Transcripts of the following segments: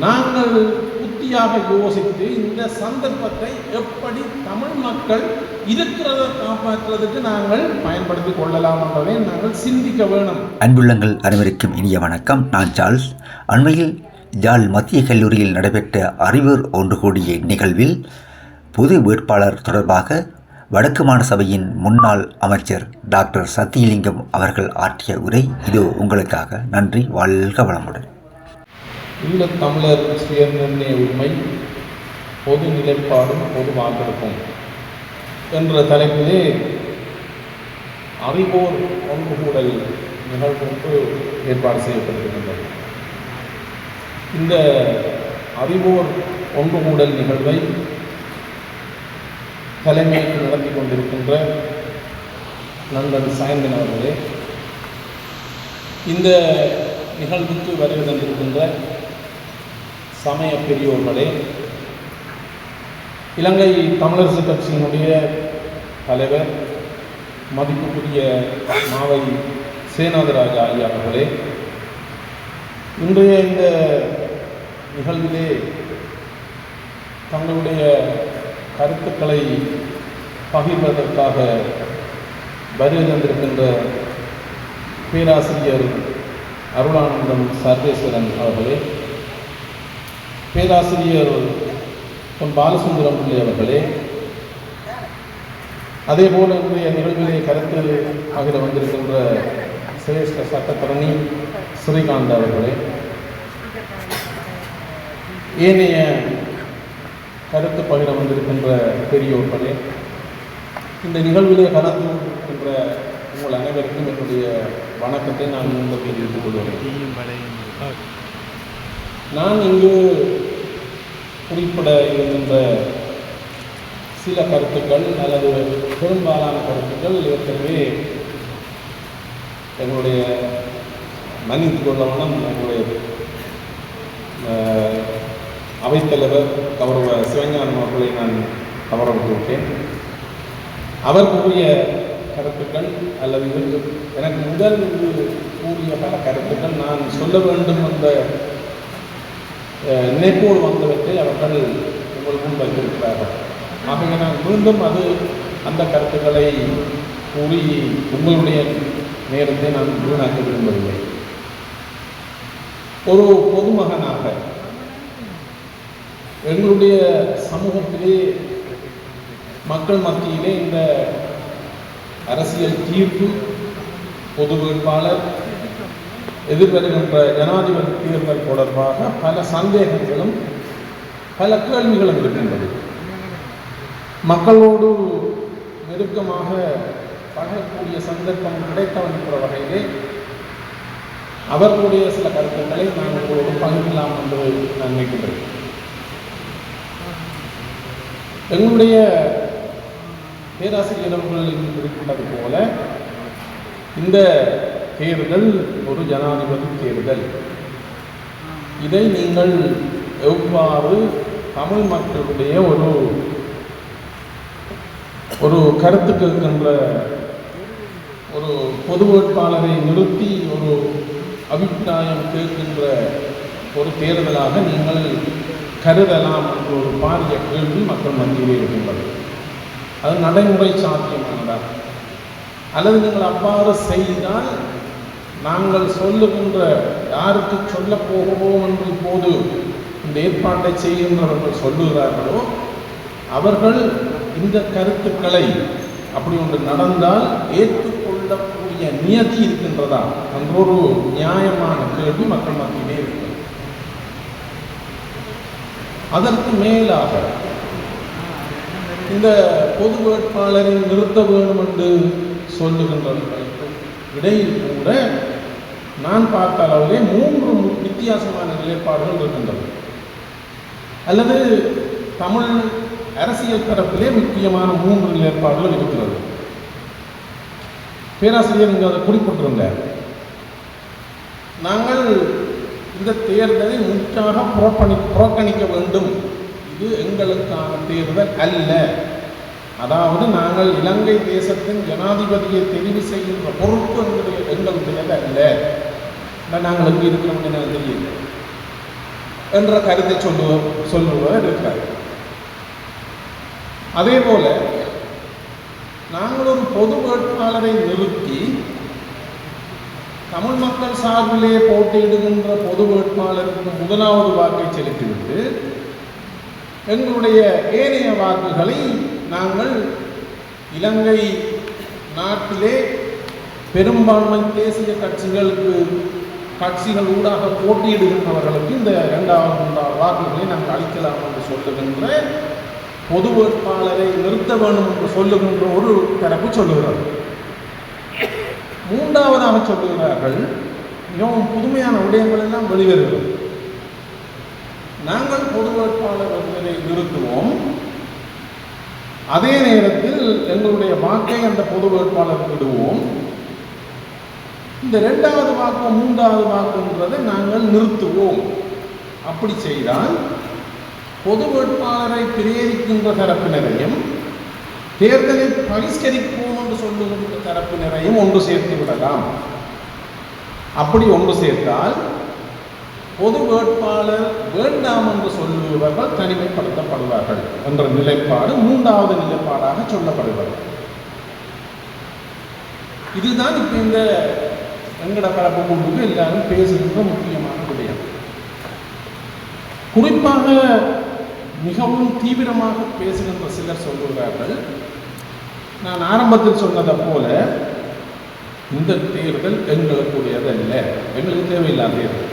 நாங்கள் புத்தியாக யோசித்து இந்த சந்தர்ப்பத்தை எப்படி தமிழ் மக்கள் இருக்கிறத காப்பாற்றுவதற்கு நாங்கள் பயன்படுத்தி கொள்ளலாம் என்பதை நாங்கள் சிந்திக்க வேணும். அன்புள்ளங்கள் அனைவருக்கும் இனிய வணக்கம். நான் சார்ல்ஸ். அண்மையில் ஜாழ் மத்திய கல்லூரியில் நடைபெற்ற அறிவோர் ஒன்று கூடிய நிகழ்வில் பொது வேட்பாளர் தொடர்பாக வடக்கு மாநில சபையின் முன்னாள் அமைச்சர் டாக்டர் சத்தியலிங்கம் அவர்கள் ஆற்றிய உரை. இதோ உங்களுக்காக நன்றி வாழ்க வளமுடன். ஈழத் தமிழர் சுயநிர்ணய உரிமை பொது நிலைப்பாடும் பொது வாக்கெடுப்பும் என்ற தலைப்பிலே அறிவோர் ஒன்று கூடல் நிகழ்வுக்கு ஏற்பாடு செய்யப்பட்டிருக்கின்றது. இந்த அறிவோர் ஒன்று கூடல் நிகழ்வை தலைமைக்கு நடத்தி கொண்டிருக்கின்ற நண்பர் சாயந்தன் அவர்களே இந்த நிகழ்வுக்கு வருகை தந்திருக்கின்ற சமய பெரியோர்களே இலங்கை தமிழரசு கட்சியினுடைய தலைவர் மதிப்புக்குரிய மாவை சேனாதராஜா ஐயா அவர்களே இன்றைய இந்த நிகழ்விலே தங்களுடைய கருத்துக்களை பகிர்வதற்காக வருகை தந்திருக்கின்ற பேராசிரியர் அருளானந்தம் சர்வேஸ்வரன் அவர்களே பேராசிரியர் பொன் பாலசுந்தரம் பிள்ளை அவர்களே அதே போல இன்றைய நிகழ்விலே கருத்து பகிர வந்திருக்கின்ற சிரேஷ்ட சட்டத்தரணி ஸ்ரீகாந்த் அவர்களே ஏனைய கருத்து பகிர வந்திருக்கின்ற பெரியோர்களே இந்த நிகழ்விலே கலந்து கொண்டிருக்கின்ற உங்கள் அனைவருக்கும் என்னுடைய வணக்கத்தை நான் உங்களுக்கு தெரிவித்துக் நான் இங்கு குறிப்பிட இருக்கின்ற சில கருத்துக்கள் அல்லது பெரும்பாலான கருத்துக்கள் ஏற்கனவே எங்களுடைய மன்னித்து கொள்ளவனம் எங்களுடைய அவைத்தலைவர் கௌரவ சிவஞானம் அவர்களை நான் தவற விட்டுவிட்டேன் அவர் கூறிய கருத்துக்கள் அல்லது எனக்கு முதல் கூறிய பல கருத்துக்கள் நான் சொல்ல வேண்டும் என்ற நினைப்போடு வந்தவற்றை அவர்கள் உங்கள் முன் வைத்திருக்கிறார்கள். ஆகவே நான் மீண்டும் அது அந்த கருத்துக்களை கூறி உங்களுடைய நேரத்தை நான் வீணாக்க விரும்பவில்லை. ஒரு பொதுமகனாக எங்களுடைய சமூகத்திலே மக்கள் மத்தியிலே இந்த அரசியல் தீர்ப்பு பொது வேட்பாளர் எதிர்வருகின்ற ஜனாதிபதி தேர்தல் தொடர்பாக பல சந்தேகங்களும் பல கேள்விகளும் இருக்கின்றது. மக்களோடு நெருக்கமாக பழகக்கூடிய சந்தர்ப்பம் கிடைத்தவன்ற வகையிலே அவர்களுடைய சில கருத்துக்களை நான் உங்களோடு பகிர்ந்தலாம் என்று நான் நினைக்கின்றேன். எங்களுடைய பேராசிரியர் அவர்கள் இருக்கின்றது போல இந்த தேர்தல் ஒரு ஜனாதிபதி தேர்தல். இதை நீங்கள் எவ்வாறு தமிழ் மக்களுடைய ஒரு ஒரு கருத்து கேட்கின்ற ஒரு பொது வேட்பாளரை நிறுத்தி ஒரு அபிப்பிராயம் கேட்கின்ற ஒரு தேர்தலாக நீங்கள் கருதலாம் என்ற ஒரு பாரிய கேள்வி மக்கள் மத்தியிலே இருக்கின்றது. அது நடைமுறை சாத்தியமானதா? அல்லது நீங்கள் அவ்வாறு செய்தால் நாங்கள் சொல்லுகின்ற யாருக்கு சொல்லப் போகிறோம் என்று இப்போது இந்த ஏற்பாட்டை செய்கின்றவர்கள் சொல்லுகிறார்களோ அவர்கள் இந்த கருத்துக்களை அப்படி ஒன்று நடந்தால் ஏற்றுக்கொள்ளக்கூடிய நியதி இருக்கின்றதா? என்ற ஒரு நியாயமான கேள்வி மக்கள் மத்தியிலே இருக்கிறது. அதற்கு மேலாக இந்த பொது வேட்பாளரை நிறுத்த வேண்டும் என்று சொல்லுகின்றவர்களுக்கு இடையில் கூட நான் பார்த்த அளவிலே மூன்று வித்தியாசமான நிலைப்பாடுகள் இருக்கின்றது அல்லது தமிழ் அரசியல் தரப்பிலே முக்கியமான மூன்று நிலைப்பாடுகள் இருக்கிறது பேராசிரியர் இங்கே அதை குறிப்பிட்டிருந்தார். நாங்கள் இந்த தேர்தலை முற்றாக புறப்பணி புறக்கணிக்க வேண்டும். இது எங்களுக்கான தேர்தல் அல்ல. அதாவது நாங்கள் இலங்கை தேசத்தின் ஜனாதிபதியை தெரிவு செய்கின்ற பொறுப்பு எங்களுடைய எங்களுடையது அல்ல. இல்லை நாங்கள் எங்கே இருக்கிறோம் என தெரியல. என்ற கருத்தை சொல்லுவோம் சொல்லுவர் இருக்கிறார். அதே போல நாங்கள் ஒரு பொது வேட்பாளரை நிறுத்தி தமிழ் மக்கள் சார்பிலே போட்டியிடுகின்ற பொது வேட்பாளருக்கு முதலாவது வாக்கை செலுத்திவிட்டு எங்களுடைய ஏனைய வாக்குகளை நாங்கள் இலங்கை நாட்டிலே பெரும்பான்மை தேசிய கட்சிகளுக்கு கட்சிகள் ஊடாக போட்டியிடுகின்றவர்களுக்கு இந்த இரண்டாவது மூன்றாவது வாக்குகளை நாங்கள் அளிக்கலாம் என்று சொல்லுகின்ற பொது வேட்பாளரை நிறுத்த வேண்டும் என்று சொல்லுகின்ற ஒரு தரப்பு சொல்லுகிறார்கள் மூன்றாவதாக சொல்லுகிறார்கள் மிகவும் புதுமையான விடயங்கள் எல்லாம் வெளிவருகிறது. நாங்கள் பொது வேட்பாளர் நிறுத்துவோம். அதே நேரத்தில் எங்களுடைய வாக்கை அந்த பொது வேட்பாளருக்கு விடுவோம். இந்த ரெண்டாவது வாக்கு மூன்றாவது வாக்குன்றதை நாங்கள் நிறுத்துவோம். அப்படி செய்தால் பொது வேட்பாளரை பிரேரிக்கின்ற தரப்பினரையும் தேர்தலை பரிஷ்கரிப்போம் என்று சொல்லுகின்ற தரப்பினரையும் ஒன்று சேர்த்து விடலாம். அப்படி ஒன்று சேர்த்தால் பொது வேட்பாளர் வேண்டாம் என்று சொல்லுபவர்கள் தனிமைப்படுத்தப்படுவார்கள் என்ற நிலைப்பாடு மூன்றாவது நிலைப்பாடாக சொல்லப்படுகிறது. இதுதான் இப்போ இந்த வெங்கட பரப்பு எல்லாரும் பேசுகின்ற முக்கியமான விடயம். குறிப்பாக மிகவும் தீவிரமாக பேசுகின்ற சிலர் சொல்லுகிறார்கள். நான் ஆரம்பத்தில் சொன்னதை போல இந்த தேர்தல் எங்களுக்குரியது அல்ல எங்களுக்கு தேவையில்லாத தேர்தல்.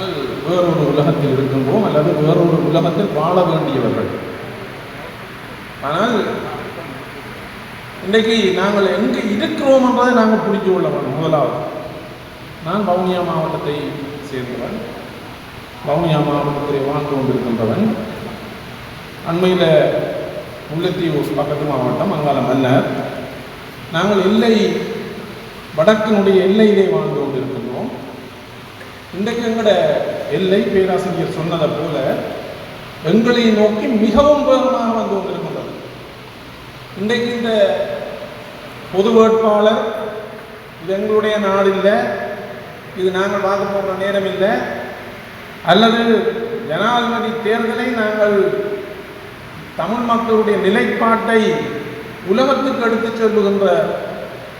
நாங்கள் வேறொரு உலகத்தில் இருக்கின்றோம் அல்லது வேறொரு உலகத்தில் வாழ வேண்டியவர்கள். ஆனால் இன்றைக்கு நாங்கள் எங்கே இருக்கிறோம் என்றதை நாங்கள் புரிஞ்சு கொள்ள முதலாவது நான் வவுனியா மாவட்டத்தை சேர்ந்தவன் வவுனியா மாவட்டத்தில் வாழ்ந்து கொண்டிருக்கின்றவன். அண்மையில் முல்லைத்தீவு பக்கத்து மாவட்டம் அங்கால மன்னர். நாங்கள் எல்லை வடக்கினுடைய எல்லையிலே வாழ்ந்து கொண்டிருக்கின்றோம். இன்றைக்கு எங்களோட எல்லை பேராசிரியர் சொன்னதை போல எங்களை நோக்கி மிகவும் வேகமாக வந்து கொண்டிருக்கின்றது. இன்றைக்கு இந்த பொது வேட்பாளர் இது எங்களுடைய நாடு இல்லை இது நாங்கள் பார்க்க போகிற நேரம் இல்லை அல்லது ஜனாதிபதி தேர்தலை நாங்கள் தமிழ் மக்களுடைய நிலைப்பாட்டை உலகத்துக்கு எடுத்துச் சொல்லுகின்ற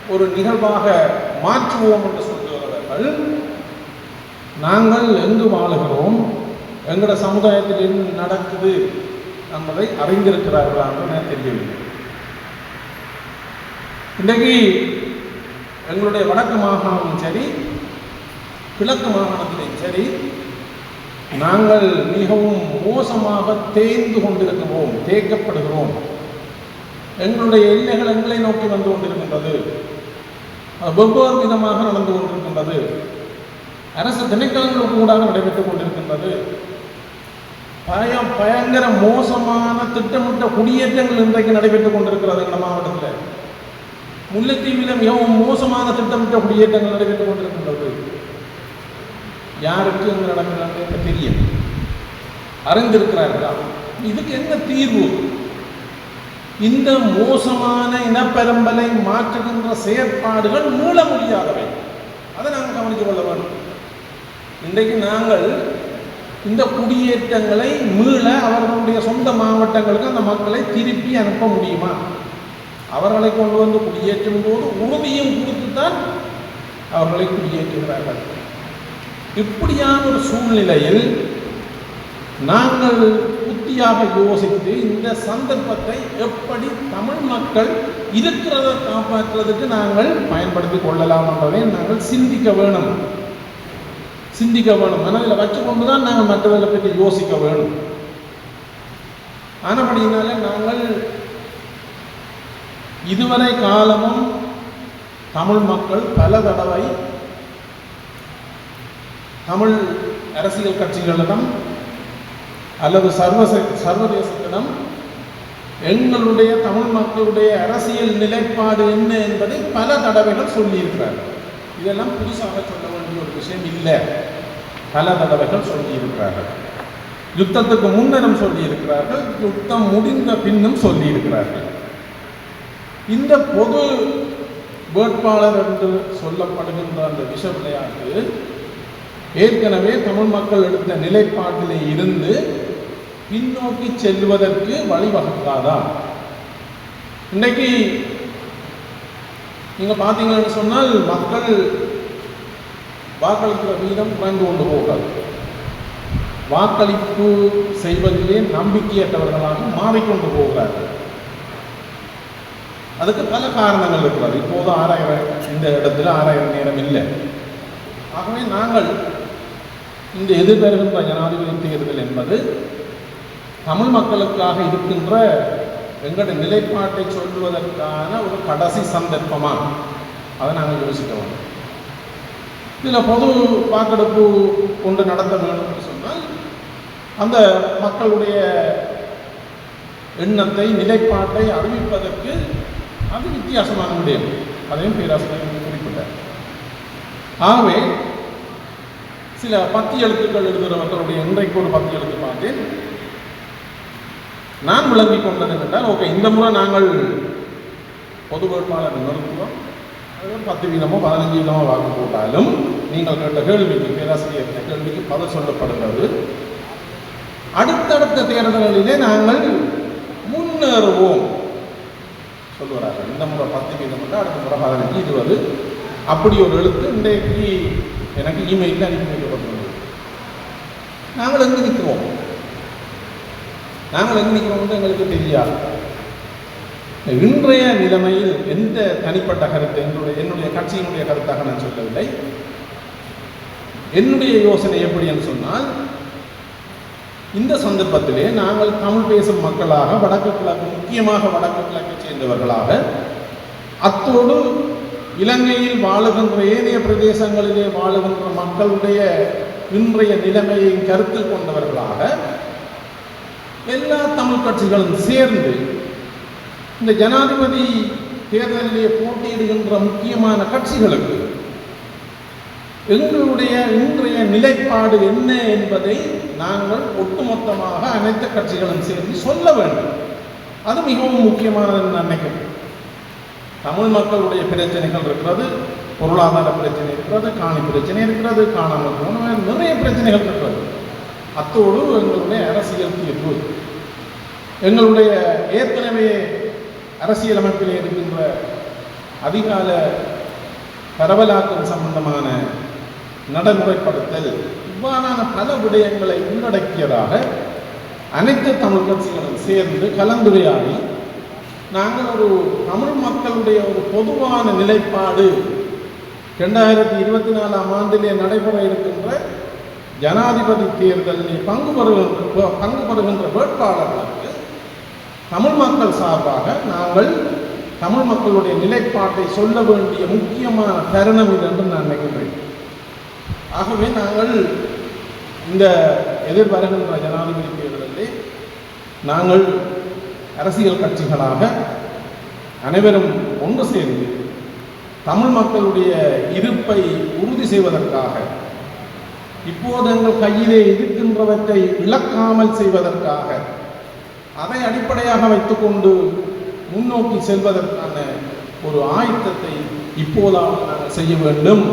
ஒரு நிகழ்வாக மாற்றுவோம் என்று சொல்லுகிறவர்கள் நாங்கள் எங்கு வாழுகிறோம்? எங்களோட சமுதாயத்தில் என்ன நடக்குது? என்பதை அறிந்திருக்கிறார்களா என்று எனக்கு தெரியவில்லை. இன்றைக்கு எங்களுடைய வடக்கு மாகாணமும் சரி கிழக்கு மாகாணத்திலும் சரி நாங்கள் மிகவும் மோசமாக தேய்ந்து கொண்டிருக்கிறோம் தேய்க்கப்படுகிறோம். எங்களுடைய எல்லைகள் எங்களை நோக்கி வந்து கொண்டிருக்கின்றது. அது வெவ்வேறு விதமாக நடந்து கொண்டிருக்கின்றது. அரசு திணைக்களங்கள் கூடாக நடைபெற்றுக் கொண்டிருக்கின்றது. பய பயங்கர மோசமான திட்டமிட்ட குடியேற்றங்கள் இன்றைக்கு நடைபெற்றுக் கொண்டிருக்கிறது இந்த மாவட்டத்தில். முல்லைத்தீவிலும் மிகவும் மோசமான திட்டமிட்ட குடியேற்றங்கள் நடைபெற்றுக் கொண்டிருக்கின்றது. யாருக்கு இங்கு நடக்கிறாங்க தெரியும் அறிந்திருக்கிறார்களா? இதுக்கு என்ன தீர்வு? இந்த மோசமான இனப்பெரும்பலை மாற்றுகின்ற செயற்பாடுகள் மூல முடியாதவை. அதை நாங்கள் கவனித்துக் கொள்ள வேண்டும். இன்றைக்கு நாங்கள் இந்த குடியேற்றங்களை மீள அவர்களுடைய சொந்த மாவட்டங்களுக்கு அந்த மக்களை திருப்பி அனுப்ப முடியுமா? அவர்களை கொண்டு வந்து குடியேற்றும் போது உறுதியும் கொடுத்துத்தான் அவர்களை குடியேற்றுகிறார்கள். இப்படியான ஒரு சூழ்நிலையில் நாங்கள் புத்தியாக யோசித்து இந்த சந்தர்ப்பத்தை எப்படி தமிழ் மக்கள் இருக்கிறத காப்பாற்றுறதுக்கு நாங்கள் பயன்படுத்தி கொள்ளலாம் என்பதை நாங்கள் சிந்திக்க வேணும். சிந்திக்க வேணும். மனதில் வச்சுக்கொண்டு தான் நாங்கள் மற்றதை பற்றி யோசிக்க வேணும். ஆனபடியினால நாங்கள் இதுவரை காலமும் தமிழ் மக்கள் பல தடவை தமிழ் அரசியல் கட்சிகளிடம் அல்லது சர்வச சர்வதேசத்திடம் எங்களுடைய தமிழ் மக்களுடைய அரசியல் நிலைப்பாடு என்ன என்பதை பல தடவைகள் சொல்லியிருக்கிறார்கள். இதெல்லாம் புதுசாக சொல்ல வேண்டிய ஒரு விஷயம் இல்லை. பல தடவைகள் சொல்லியிருக்கிறார்கள். யுத்தத்துக்கு முன்னரும் சொல்லியிருக்கிறார்கள். யுத்தம் முடிந்த பின்னும் சொல்லியிருக்கிறார்கள். இந்த பொது வேட்பாளர் என்று சொல்லப்படுகின்ற அந்த விஷ விளையாட்டு ஏற்கனவே தமிழ் மக்கள் எடுத்த நிலைப்பாட்டிலே இருந்து பின்னோக்கி செல்வதற்கு வழிவகுக்காதா? இன்னைக்கு நீங்கள் பார்த்தீங்கன்னு சொன்னால் மக்கள் வாக்களிக்கிற வீதம் குறைந்து கொண்டு போகாது. வாக்களிப்பு செய்வதிலே நம்பிக்கையற்றவர்களாக மாறிக்கொண்டு போகிறார்கள் அதுக்கு பல காரணங்கள் இருக்கிறது. இப்போது ஆராயிர இந்த இடத்துல ஆராயிர நேரம் இல்லை. ஆகவே நாங்கள் இந்த எதிர்வருகின்ற ஜனாதிபதி தேர்தல் என்பது தமிழ் மக்களுக்காக இருக்கின்ற எங்களுடைய நிலைப்பாட்டை சொல்லுவதற்கான ஒரு கடைசி சந்தர்ப்பமா? அதை நாங்கள் யோசிக்கிறோம் இதில் பொது வாக்கெடுப்பு கொண்டு நடத்த வேண்டும் சொன்னால் அந்த மக்களுடைய எண்ணத்தை நிலைப்பாட்டை அறிவிப்பதற்கு அது வித்தியாசமான முடியும். அதையும் பேராசிரியர் குறிப்பிட்டார். ஆகவே சில பத்தி எழுத்துக்கள் எழுதுகிறவர்களுடைய இன்றைக்கு ஒரு பத்தி எழுத்து பார்த்தேன். நான் விளங்கி கொண்டது கேட்டால் ஓகே இந்த முறை நாங்கள் பொது வேட்பாளர் நிறுத்துவோம். பத்து வீதமோ பதினஞ்சு வீதமோ வாக்கு போட்டாலும் நீங்கள் கேட்ட கேள்விக்கு பேராசிரியர் கேள்விக்கு பதில் சொல்லப்படுகிறது. அடுத்தடுத்த தேர்தல்களிலே நாங்கள் முன்னேறுவோம். சொல்லுவார்கள் இந்த முறை பத்து வீதம் அடுத்த முறை பதினஞ்சு இருபது. அப்படி ஒரு எழுத்து இன்றைக்கு எனக்கு இமெயிலில் அனுப்பி வைக்கப்பட்டுள்ளது. நாங்கள் எங்கு நிற்கிறோம். நாங்கள் எங்கு நிற்கிறோம் எங்களுக்கு தெரியாது. இன்றைய நிலைமையில் எந்த தனிப்பட்ட கருத்து என்னுடைய என்னுடைய கட்சியினுடைய கருத்தாக நான் சொல்லவில்லை. என்னுடைய யோசனை எப்படி என்று சொன்னால் இந்த சந்தர்ப்பத்திலே நாங்கள் தமிழ் பேசும் மக்களாக வடக்கு கிழக்கு முக்கியமாக வடக்கு கிழக்கை சேர்ந்தவர்களாக அத்தோடு இலங்கையில் வாழுகின்ற ஏனைய பிரதேசங்களிலே வாழுகின்ற மக்களுடைய இன்றைய நிலைமையை கருத்தில் கொண்டவர்களாக எல்லா தமிழ் கட்சிகளும் சேர்ந்து இந்த ஜனாதிபதி தேர்தலிலே போட்டியிடுகின்ற முக்கியமான கட்சிகளுக்கு எங்களுடைய இன்றைய நிலைப்பாடு என்ன என்பதை நாங்கள் ஒட்டுமொத்தமாக அனைத்து கட்சிகளும் சேர்ந்து சொல்ல வேண்டும். அது மிகவும் முக்கியமானது நினைக்கிறேன். தமிழ் மக்களுடைய பிரச்சனைகள் இருக்கிறது பொருளாதார பிரச்சனை இருக்கிறது காணி பிரச்சனை இருக்கிறது காணாமல் போன நிறைய பிரச்சனைகள் இருக்கிறது. அத்தோடு எங்களுடைய அரசியல் தீர்வு எங்களுடைய ஏற்கனவே அரசியலமைப்பில் இருக்கின்ற அதிகால பரவலாக்கம் சம்பந்தமான நடைமுறைப்படுத்தல் இவ்வாறான பல விடயங்களை உள்ளடக்கியதாக அனைத்து தமிழ் கட்சிகளும் சேர்ந்து கலந்துரையாடி நாங்கள் ஒரு தமிழ் மக்களுடைய ஒரு பொதுவான நிலைப்பாடு ரெண்டாயிரத்தி இருபத்தி நாலாம் ஆண்டிலே நடைபெற இருக்கின்ற ஜனாதிபதி தேர்தலில் பங்கு பெறுகின்ற பங்கு பெறுகின்ற வேட்பாளர்கள் தமிழ் மக்கள் சார்பாக நாங்கள் தமிழ் மக்களுடைய நிலைப்பாட்டை சொல்ல வேண்டிய முக்கியமான தருணம் இது என்று நான் நினைக்கின்றேன் ஆகவே நாங்கள் இந்த எதிர்வருகின்ற ஜனாதிபதி தேர்தலிலே நாங்கள் அரசியல் கட்சிகளாக அனைவரும் ஒன்று சேர்ந்து தமிழ் மக்களுடைய இருப்பை உறுதி செய்வதற்காக இப்போது எங்கள் கையிலே இருக்கின்றவற்றை இழக்காமல் செய்வதற்காக அதை அடிப்படையாக வைத்துக்கொண்டு முன்னோக்கி செல்வதற்கான ஒரு ஆயத்தத்தை இப்போதாவது நாங்கள் செய்ய வேண்டும்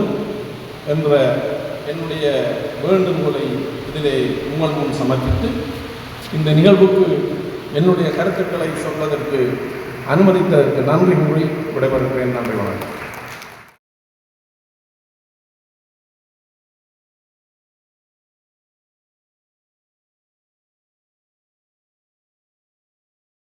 என்ற என்னுடைய வேண்டுகோளை இதிலே உங்கள் முன் சமர்ப்பித்து இந்த நிகழ்வுக்கு என்னுடைய கருத்துக்களை சொல்வதற்கு அனுமதித்ததற்கு நன்றி கூறி விடைபெறுகிறேன். நன்றி வணக்கம்.